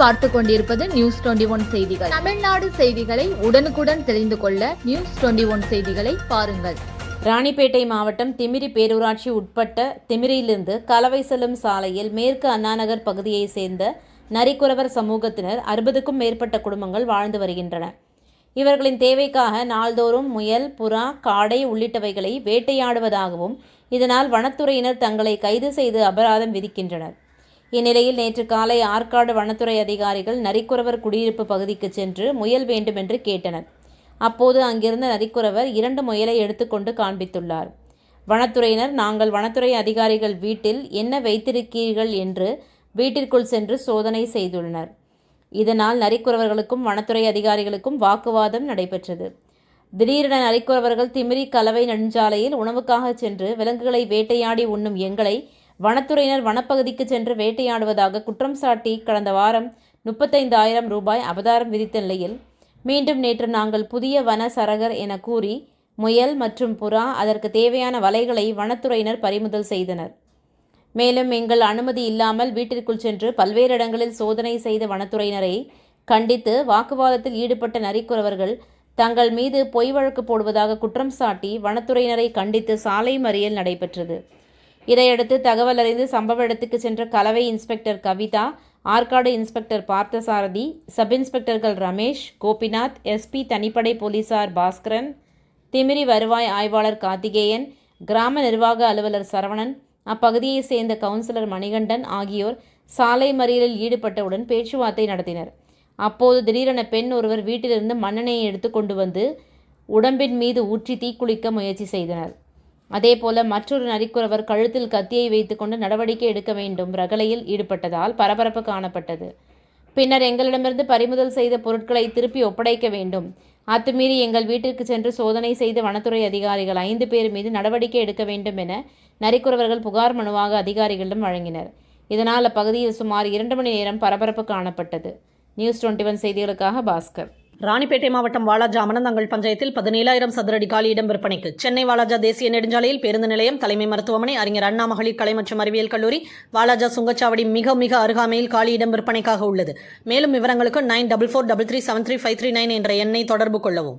பார்த்து கொண்டிருப்பது news twenty one செய்திகள். தமிழ்நாடு செய்திகளை உடனுக்குடன் தெரிந்து கொள்ள நியூஸ் டுவெண்டி ஒன் செய்திகளை பாருங்கள். ராணிப்பேட்டை மாவட்டம் திமிரி பேரூராட்சி உட்பட்ட திமிரியிலிருந்து கலவை செல்லும் சாலையில் மேற்கு அண்ணாநகர் பகுதியைச் சேர்ந்த நரிக்குறவர் சமூகத்தினர் அறுபதுக்கும் மேற்பட்ட குடும்பங்கள் வாழ்ந்து வருகின்றன. இவர்களின் தேவைக்காக நாள்தோறும் முயல் புறா காடை உள்ளிட்டவைகளை வேட்டையாடுவதாகவும் இதனால் வனத்துறையினர் தங்களை கைது செய்து அபராதம் விதிக்கின்றனர். இந்நிலையில் நேற்று காலை ஆற்காடு வனத்துறை அதிகாரிகள் நரிக்குறவர் குடியிருப்பு பகுதிக்கு சென்று முயல் வேண்டுமென்று கேட்டனர். அப்போது அங்கிருந்த நரிக்குறவர் இரண்டு முயலை எடுத்துக்கொண்டு காண்பித்துள்ளார். வனத்துறையினர் நாங்கள் வனத்துறை அதிகாரிகள் வீட்டில் என்ன வைத்திருக்கிறீர்கள்? என்று வீட்டிற்குள் சென்று சோதனை செய்துள்ளனர். இதனால் நரிக்குறவர்களுக்கும் வனத்துறை அதிகாரிகளுக்கும் வாக்குவாதம் நடைபெற்றது. திடீரென நரிக்குறவர்கள் திமிரி கலவை நெடுஞ்சாலையில் உணவுக்காக சென்று விலங்குகளை வேட்டையாடி உண்ணும் எங்களை வனத்துறையினர் வனப்பகுதிக்கு சென்று வேட்டையாடுவதாக குற்றம் சாட்டி கடந்த வாரம் முப்பத்தைந்தாயிரம் ரூபாய் அபதாரம் விதித்த நிலையில் மீண்டும் நேற்று நாங்கள் புதிய வன சரகர் என கூறி முயல் மற்றும் புறா அதற்கு தேவையான வலைகளை வனத்துறையினர் பறிமுதல் செய்தனர். மேலும் எங்கள் அனுமதி இல்லாமல் வீட்டிற்குள் சென்று பல்வேறு இடங்களில் சோதனை செய்த வனத்துறையினரை கண்டித்து வாக்குவாதத்தில் ஈடுபட்ட நரிக்குறவர்கள் தங்கள் மீது பொய் வழக்கு போடுவதாக குற்றம் சாட்டி வனத்துறையினரை கண்டித்து சாலை மறியல் நடைபெற்றது. இதையடுத்து தகவல் அறிந்து சம்பவ இடத்துக்கு சென்ற Kalavai inspector Kavitha Arcot inspector Parthasarathy sub இன்ஸ்பெக்டர்கள் Ramesh Gopinath SP தனிப்படை போலீசார் பாஸ்கரன் திமிரி வருவாய் ஆய்வாளர் கார்த்திகேயன் கிராம நிர்வாக அலுவலர் சரவணன் அப்பகுதியைச் சேர்ந்த கவுன்சிலர் மணிகண்டன் ஆகியோர் சாலை மறியலில் ஈடுபட்டவுடன் பேச்சுவார்த்தை நடத்தினர். அப்போது திடீரென பெண் ஒருவர் வீட்டிலிருந்து மண்ணெண்ணெயை எடுத்து கொண்டு வந்து உடம்பின் மீது ஊற்றி தீக்குளிக்க முயற்சி செய்தனர். அதேபோல மற்றொரு நரிக்குறவர் கழுத்தில் கத்தியை வைத்துக்கொண்டு நடவடிக்கை எடுக்க வேண்டும். ரகளையில் ஈடுபட்டதால் பரபரப்பு காணப்பட்டது. பின்னர் எங்களிடமிருந்து பறிமுதல் செய்த பொருட்களை திருப்பி ஒப்படைக்க வேண்டும். அத்துமீறி எங்கள் வீட்டிற்கு சென்று சோதனை செய்த வனத்துறை அதிகாரிகள் ஐந்து பேர் மீது நடவடிக்கை எடுக்க வேண்டும் என நரிக்குறவர்கள் புகார் மனுவாக அதிகாரிகளிடம் வழங்கினர். இதனால் அப்பகுதியில் சுமார் இரண்டு மணி நேரம் பரபரப்பு காணப்பட்டது. நியூஸ் டுவெண்ட்டி ஒன் செய்திகளுக்காக பாஸ்கர். ராணிப்பேட்டை மாவட்டம் வாலாஜா அமனந்தங்கள் பஞ்சாயத்தில் பதினேழாயிரம் சதுரடி காலியிடம் விற்பனைக்கு. சென்னை வாலாஜா தேசிய நெடுஞ்சாலையில் பேருந்து நிலையம் தலைமை மருத்துவமனை அறிஞர் அண்ணா மகளிர் கலை மற்றும் அறிவியல் கல்லூரி வாலாஜா சுங்கச்சாவடி மிக மிக அருகாமையில் காலியிடம் விற்பனைக்காக உள்ளது. மேலும் விவரங்களுக்கு nine double four double three seven three five three nine என்ற எண்ணை தொடர்பு கொள்ளவும்.